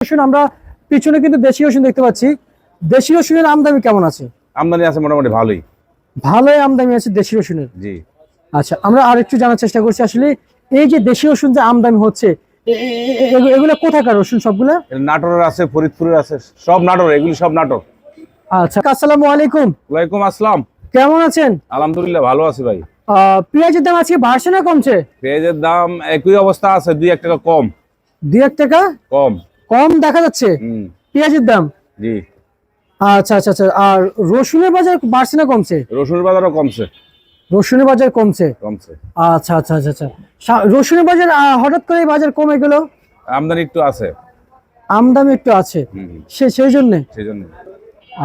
রসুন আমরা পিছনে কিন্তু দেশি রসুন দেখতে পাচ্ছি। দেশি রসুনের আমদানি কেমন আছে? আমদানি আছে মোটামুটি ভালোই। ভালোই আমদানি আছে দেশি রসুনের জি। আচ্ছা আমরা আর একটু জানার চেষ্টা করছি আসলে এই যে দেশি রসুন যে আমদানি হচ্ছে এগুলো কোথাকার রসুন সবগুলো? নাটোরের আছে ফরিদপুরের আছে সব নাটোর এগুলি সব নাটোর। আচ্ছা আসসালামু আলাইকুম। ওয়ালাইকুম আসসালাম। কেমন আছেন? আলহামদুলিল্লাহ ভালো আছি ভাই। আহ, পেঁয়াজের দাম আজকে বাড়ছে না কমছে? পেঁয়াজের দাম একই অবস্থা আছে দুই এক টাকা কম। দুই এক টাকা? কম। কম দেখা যাচ্ছে? পেঁয়াজের দাম? জি। আচ্ছা আচ্ছা আচ্ছা। আর রসুনের বাজার বাড়ছে না কমছে? রসুনের বাজারও কমছে। রসুনের বাজার কমছে? কমছে। আচ্ছা আচ্ছা আচ্ছা আচ্ছা। রসুনের বাজার হঠাৎ করে বাজার কমে গেল? আমদানি একটু আছে। আমদানি একটু আছে। হুম। সে সেই জন্য সেই জন্য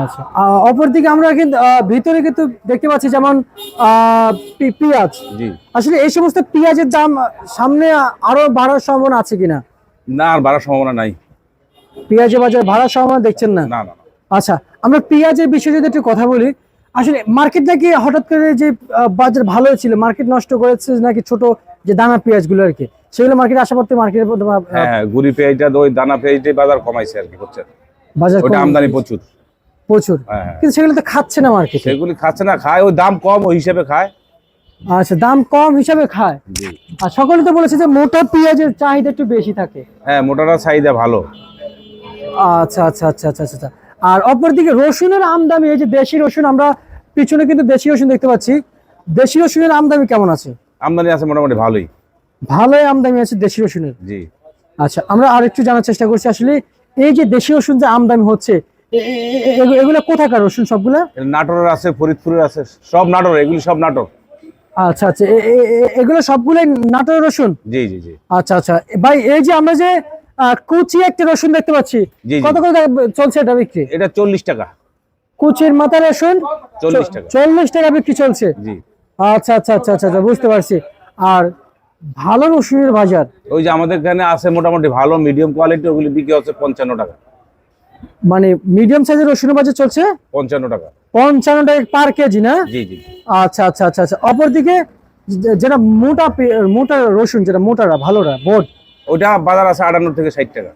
আচ্ছা অপরদিকে আমরা কিন্তু ভিতরে কিন্তু দেখতে পাচ্ছি যেমন পেঁয়াজ। জি। আসলে এই সমস্ত পেঁয়াজের দাম সামনে আরও বাড়ার সম্ভাবনা আছে কিনা? না আর বাড়ার সম্ভাবনা নাই। পেঁয়াজের বাজার ভাড়া সম্ভাবনা দেখছেন না? না না। আচ্ছা আমরা পেঁয়াজের বিষয়ে যদি একটু কথা বলি আসলে মার্কেট নাকি হঠাৎ করে যে বাজার ভালো ছিল মার্কেট নষ্ট করেছে নাকি ছোট যে দানা পেঁয়াজগুলো আর কি? সেগুলো মার্কেট আসা পড়তে মার্কেটের হ্যাঁ গুড়ি পেঁয়াজটা ওই দানা পেঁয়াজটাই বাজার কমাইছে আর কি হচ্ছে বাজার ওটা আমদানি প্রচুর। প্রচুর। হ্যাঁ হ্যাঁ। কিন্তু সেগুলো তো খাচ্ছে না মার্কেটে সেগুলি খাচ্ছে না খায় ওই দাম কম ওই হিসেবে খায়। আচ্ছা দাম কম হিসাবে খায়? আর সকলে তো বলেছে যে মোটা পেঁয়াজের চাহিদা একটু বেশি থাকে। হ্যাঁ মোটাটা চাহিদা ভালো। আচ্ছা আচ্ছা আচ্ছা আচ্ছা আচ্ছা আর অপরদিকে রসুনের আমদানি এই যে দেশি রসুন আমরা পিছনে কিন্তু দেশি রসুন দেখতে পাচ্ছি। দেশি রসুনের আমদানি কেমন আছে? আমদানি আছে মোটামুটি ভালোই। ভালোই আমদানি আছে দেশি রসুনের? জি। আচ্ছা আমরা আর একটু জানার চেষ্টা করছি আসলে এই যে দেশি রসুন যে আমদানি হচ্ছে এগুলো কোথাকার রসুন সবগুলো? নাটোরের আছে ফরিদপুরের আছে সব নাটোর এগুলি সব নাটোর। আচ্ছা আচ্ছা এগুলো সবগুলোই নাটোরের রসুন? জি জি জি। আচ্ছা আচ্ছা ভাই এই যে আমরা যে কুচি একটা রসুন দেখতে পাচ্ছি। কত করে চলছে এটা বিক্রি? এটা চল্লিশ টাকা। কুচির মাথা রসুন 40 টাকা। চল্লিশ টাকা বিক্রি চলছে। জি। আচ্ছা আচ্ছা আচ্ছা আচ্ছা আচ্ছা, বুঝতে পারছি। আর ভালো রসুনের বাজার। ওই যে আমাদের এখানে আছে মোটামুটি ভালো মিডিয়াম কোয়ালিটি ওগুলি বিক্রি হচ্ছে পঞ্চান্ন টাকা। মানে মিডিয়াম সাইজের রসুনের বাজার চলছে? পঞ্চান্ন টাকা। পঞ্চান্ন টাকা পার কেজি না? জি জি। আচ্ছা আচ্ছা আচ্ছা আচ্ছা। অপরদিকে যেটা মোটা মোটা রসুন যেটা মোটারা ভালোরা বোট ওটা বাজার আছে আটান্ন থেকে ষাট টাকা।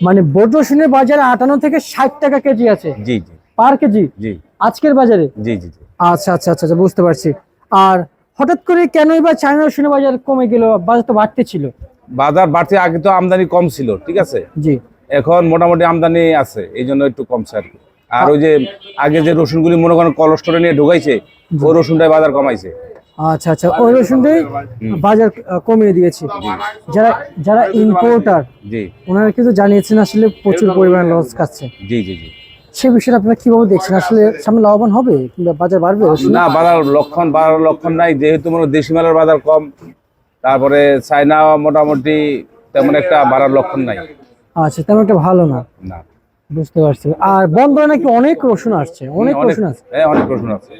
মানে বোট রসুনের বাজারে আটান্ন থেকে ষাট টাকা কেজি আছে। জি জি। Per KG? জি। আজকের বাজারে? জি জি জি। আচ্ছা আচ্ছা আচ্ছা আচ্ছা, বুঝতে পারছি। আর হঠাৎ করে কেনই বা চায়না রসুনের বাজার কমে গেল? বাজার তো বাড়তে ছিল। বাজার বাড়তে আগে তো আমদানি কম ছিল ঠিক আছে? জি। এখন মোটামুটি আমদানি আছে এই জন্য একটু কমছে আর কি। আর ওই যে আগে যে রসুনগুলি মনে করেন কলস্টোরে নিয়ে ঢুকাইছে ওই রসুনটাই বাজার কমাইছে। আচ্ছা আচ্ছা। ওই রসুনটাই বাজার কমিয়ে দিয়েছে। যারা যারা ইম্পোর্টার জি। ওনারা কিন্তু জানিয়েছেন আসলে প্রচুর পরিমাণ লস খাচ্ছে। জি জি জি। সে বিষয়ে আপনারা কীভাবে দেখছেন? আসলে সামনে লাভবান হবে কিংবা বাজার বাড়বে না বাজার লক্ষণ বাড়ার লক্ষণ নাই। যেহেতু মনে দেশি মালের বাজার কম তারপরে চায়না মোটামুটি তেমন একটা বাড়ার লক্ষণ নাই। আচ্ছা তেমন একটা ভালো না। না। বুঝতে পারছি। আর বন্দরে নাকি অনেক রসুন আসছে অনেক রসুন আছে হ্যাঁ অনেক রসুন আছে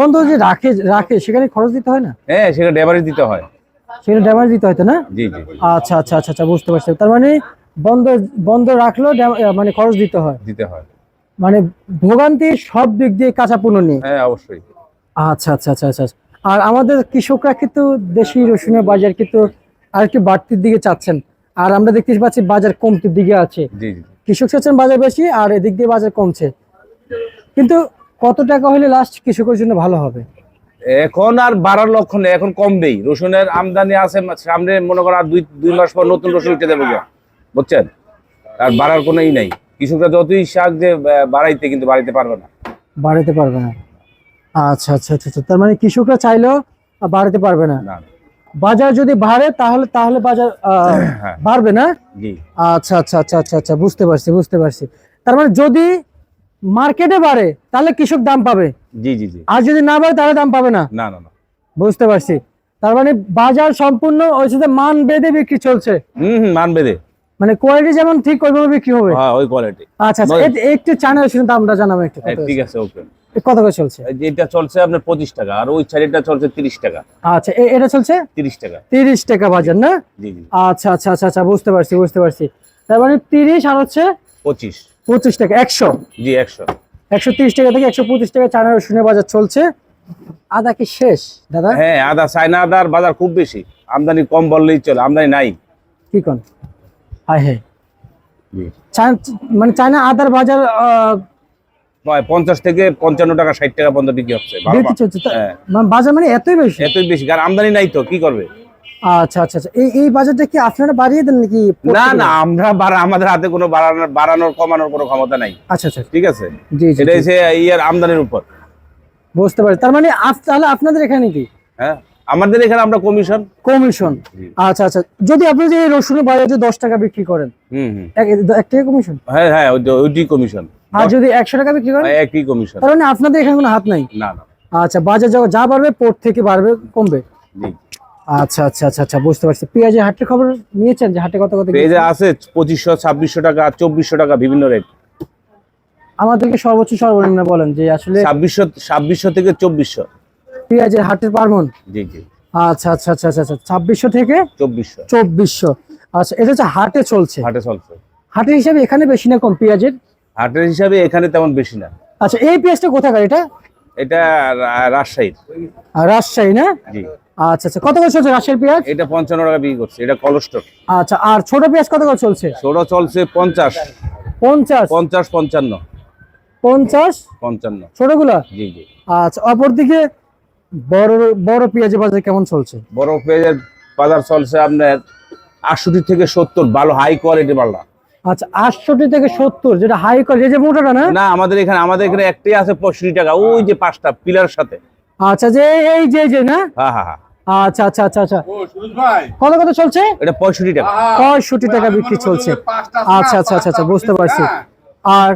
বন্দর যে রাখে রাখে সেখানে খরচ দিতে হয় না? হ্যাঁ সেটা ডেভারি দিতে হয়। ড্যামেজ দিতে হয়তো না? জি জি আচ্ছা আচ্ছা আচ্ছা আচ্ছা বুঝতে পারছি। তার মানে বন্ধ বন্ধ রাখলেও মানে খরচ দিতে হয়। দিতে হয়। মানে ভোগান্তি সব দিক দিয়ে কাঁচা পণ্য নিয়ে? হ্যাঁ অবশ্যই। আচ্ছা আচ্ছা আচ্ছা আচ্ছা আচ্ছা। আর আমাদের কৃষকরা কিন্তু দেশি রসুনের বাজার কিন্তু আর একটু বাড়তির দিকে চাচ্ছেন। আর আমরা দেখতে পাচ্ছি বাজার কমতির দিকে আছে। জি জি। কৃষক চাচ্ছেন বাজার বেশি আর এদিক দিয়ে বাজার কমছে। কিন্তু কত টাকা হলে লাস্ট কৃষকের জন্য ভালো হবে? এখন আর বাড়ার লক্ষণ নেই এখন কমবেই রসুনের আমদানি আছে সামনে মনে করেন আর দুই দুই মাস পর নতুন রসুন উঠে দেবে। বুঝছেন? আর বাড়ার কোনো ই নাই। কৃষকরা যতই শাক যে বাড়াইতে কিন্তু বাড়াইতে পারবে না। বাড়াইতে পারবে না। আচ্ছা আচ্ছা আচ্ছা আচ্ছা। তার মানে কৃষকরা চাইলেও বাড়াতে পারবে না না। বাজার যদি বাড়ে তাহলে তাহলে বাজার হ্যাঁ বাড়বে না? আচ্ছা আচ্ছা আচ্ছা আচ্ছা আচ্ছা বুঝতে পারছি বুঝতে পারছি। তার মানে যদি মার্কেটে বাড়ে তাহলে কৃষক দাম পাবে? জি জি জি। আর যদি না বাড়ে তাহলে দাম পাবে না? না না বুঝতে পারছি। তার মানে বাজার সম্পূর্ণ ওই সাথে মান বেঁধে বিক্রি চলছে। হুম মানবে রে মানে কোয়ালিটি যেমন ঠিক ওইভাবে বিক্রি হবে। হ্যাঁ ওই কোয়ালিটি আচ্ছা আচ্ছা একটু চ্যানেল শুনে দামটা জানাব একটু। ঠিক আছে ওকে। কত করে চলছে? যেটা চলছে আপনার পঁচিশ টাকা আর ওই শাড়িটা চলছে তিরিশ টাকা। আচ্ছা এটা চলছে? তিরিশ টাকা। তিরিশ টাকা বাজার না? আচ্ছা আচ্ছা আচ্ছা আচ্ছা বুঝতে পারছি বুঝতে পারছি। তার মানে তিরিশ আর হচ্ছে পঁচিশ। পঁচিশ টাকা একশো? জি একশো। একশো তিরিশ টাকা থেকে একশো পঁচিশ টাকা চানা রসুনের বাজার চলছে। আদা কি শেষ দাদা? হ্যাঁ আদা চায়না আদার বাজার খুব বেশি। আমদানি কম বললেই চলে আমদানি নাই। কি কোন? হায় হ্যাঁ। মানে চায়না আদার বাজার পঞ্চাশ থেকে পঞ্চান্ন টাকা ষাট টাকা পর্যন্ত বিক্রি হচ্ছে। হ্যাঁ। মানে বাজার মানে এতই বেশি? এতই বেশি কারণ আমদানি নাই তো কি করবে? আচ্ছা আচ্ছা আচ্ছা। এই এই বাজারটা কি আপনারা বাড়িয়ে দেন নাকি না না আমরা বাড়া- আমাদের হাতে কোনো বাড়ানোর বাড়ানোর কমানোর কোনো ক্ষমতা নাই। আচ্ছা আচ্ছা। ঠিক আছে? জি এটা। হচ্ছে ইয়ার আমদানির উপর। বুঝতে পারি তার মানে তাহলে আপনাদের এখানে কি? হ্যাঁ আমাদের এখানে আমরা কমিশন। কমিশন। আচ্ছা আচ্ছা। যদি আপনি যে রসুনের বাজারে দশ টাকা বিক্রি করেন হুম হুম। এক টাকা কমিশন? হ্যাঁ হ্যাঁ ওই- ওইটি কমিশন। আর যদি একশো টাকা বিক্রি করেন? একই কমিশন তার মানে আপনাদের এখানে কোনো হাত নাই? না না। আচ্ছা বাজার যা বাড়বে পোর্ট থেকে বাড়বে কমবে? আচ্ছা আচ্ছা আচ্ছা আচ্ছা বুঝতে পারছি। পেঁয়াজের হাটের খবর নিয়েছেন যে হাটে কত কত পেজে আছে পঁচিশশো ছাব্বিশশো টাকা চব্বিশশো টাকা বিভিন্ন রেট আমাদেরকে সর্বোচ্চ সর্বনিম্ন বলেন যে আসলে ছাব্বিশশো ছাব্বিশশো থেকে চব্বিশশো। পেঁয়াজের হাটের পারমন জি জি। আচ্ছা আচ্ছা আচ্ছা আচ্ছা আচ্ছা ছাব্বিশশো থেকে চব্বিশশো। চব্বিশশো। আচ্ছা এটা হচ্ছে হাটে চলছে। হাটে চলছে। হাটের হিসাবে এখানে বেশি না কম পেঁয়াজের? হাটের হিসাবে এখানে তেমন বেশি না। আচ্ছা এই পেঁয়াজটা কোথাকার এটা? এটা রাজশাহীর। রাজশাহী না? জি। আচ্ছা আচ্ছা কত করে চলছে রাজশাহীর পেঁয়াজ? এটা পঞ্চান্ন টাকা বিক্রি করছে এটা আচ্ছা আর ছোট পেঁয়াজ কত করে চলছে? ছোট চলছে পঞ্চাশ। পঞ্চাশ? পঞ্চাশ পঞ্চান্ন। পঞ্চাশ? পঞ্চান্ন। ছোটগুলা? জি জি। আচ্ছা অপরদিকে বড় বড় পেঁয়াজের বাজার কেমন চলছে? বড় পেঁয়াজের বাজার চলছে আপনার আটষট্টি থেকে সত্তর ভালো হাই কোয়ালিটি মালটা আচ্ছা আটষট্টি থেকে সত্তর যেটা হাই কোয়ালিটি যে মোটাটা না? না আমাদের এখানে আমাদের এখানে একটাই আছে পঁয়ষট্টি টাকা ওই যে পাঁচটা পিলার সাথে। আচ্ছা যে এই যে যে না? হ্যাঁ আচ্ছা আচ্ছা আচ্ছা আচ্ছা। কত কত চলছে? এটা পঁয়ষট্টি টাকা। পঁয়ষট্টি টাকা বিক্রি চলছে। আচ্ছা আচ্ছা আচ্ছা আচ্ছা বুঝতে পারছি। হ্যাঁ। আর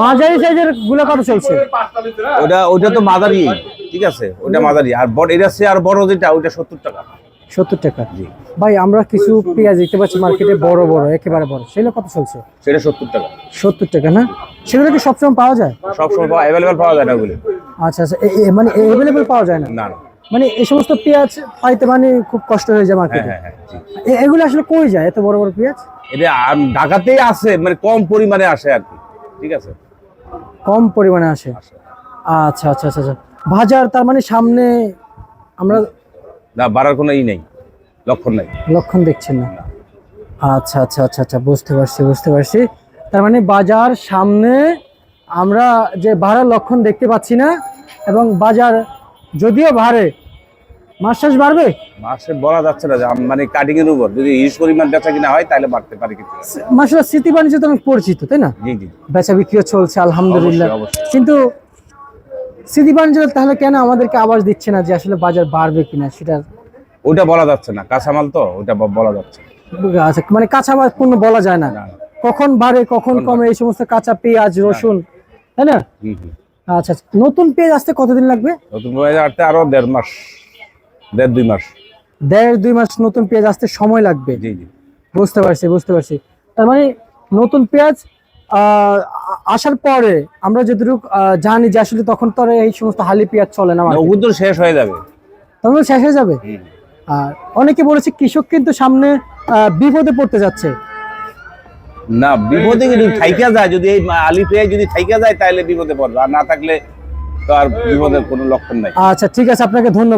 মাঝারি সাইজেরগুলো কত চলছে? হ্যাঁ। ওটা ওটা তো মাদারি ঠিক আছে? ওটা মাদারি আর বড় এটা সে আর বড় যেটা ওটা সত্তর টাকা। সত্তর টাকা। জি ভাই আমরা কিছু পেঁয়াজ দেখতে পাচ্ছি মার্কেটে বড় বড় একেবারে বড়। সেগুলো কত চলছে? সেটা সত্তর টাকা। সত্তর টাকা না? সেগুলো কি সবসময় পাওয়া যায়? সবসময় অ্যাভেলেবেল পাওয়া যায় না ওগুলি। আচ্ছা আচ্ছা। মানে অ্যাভেলেবেল পাওয়া যায় না? না মানে এই সমস্ত পেঁয়াজ পাইতে মানে খুব কষ্ট হয়ে যায় হ্যাঁ মার্কেটে হ্যাঁ হ্যাঁ এগুলো আসলে কই যায় এত বড় বড় পেঁয়াজ? এটা ঢাকাতেই আছে মানে কম পরিমাণে আসে আর কি। ঠিক আছে? কম পরিমাণে আসে? আসে। আচ্ছা আচ্ছা আচ্ছা আচ্ছা। বাজার তার মানে সামনে আমরা না বাড়ার কোনো ই নেই লক্ষণ নাই। লক্ষণ দেখছেন না। আচ্ছা আচ্ছা আচ্ছা আচ্ছা বুঝতে পারছি বুঝতে পারছি। তার মানে বাজার সামনে আমরা যে বাড়ার লক্ষণ দেখতে পাচ্ছি না এবং বাজার যদিও বাড়ে মাস শেষ বাড়বে? মাসে বলা যাচ্ছে না যে মানে কাটিং এর উপর। যদি হিউজ পরিমাণ বেচা কিনা হয় তাহলে বাড়তে পারে কিছু মাসের স্মৃতি বাণিজ্য তো অনেক পরিচিত তাই না? জি জি। বেচা বিক্রিও চলছে আলহামদুলিল্লাহ। কিন্তু স্মৃতি বাণিজ্য তাহলে কেন আমাদেরকে আওয়াজ দিচ্ছে না যে আসলে বাজার বাড়বে কিনা সেটা? ওটা বলা যাচ্ছে না। কাঁচামাল তো ওটা বলা যাচ্ছে আচ্ছা মানে কাঁচা মাল কোনো বলা যায় না। কখন বাড়ে কখন কমে এই সমস্ত কাঁচা পেঁয়াজ রসুন তাই না। আচ্ছা আচ্ছা। নতুন পেঁয়াজ আসতে কতদিন লাগবে? নতুন পেঁয়াজ আনতে আরও দেড় মাস দেড় দুই মাস। দেড় দুই মাস নতুন পেঁয়াজ আসতে সময় লাগবে। জি জি। বুঝতে পারছি বুঝতে পারছি। তার মানে নতুন পেঁয়াজ আসার পরে আমরা যতটুকু জানি যে আসলে তখন তো এই সমস্ত হালি পেঁয়াজ চলে না ওগুলো শেষ হয়ে যাবে। তখন শেষ হয়ে যাবে? আর অনেকে বলেছে কৃষক কিন্তু সামনে বিপদে পড়তে যাচ্ছে। না বিপদে যদি থাইকা যায় যদি এই আলি পেঁয়াজ যদি থাইকা যায় তাহলে বিপদে পড়বে। আর না থাকলে তো আর বিপদের কোনো লক্ষণ নাই। আচ্ছা ঠিক আছে আপনাকে ধন্যবাদ।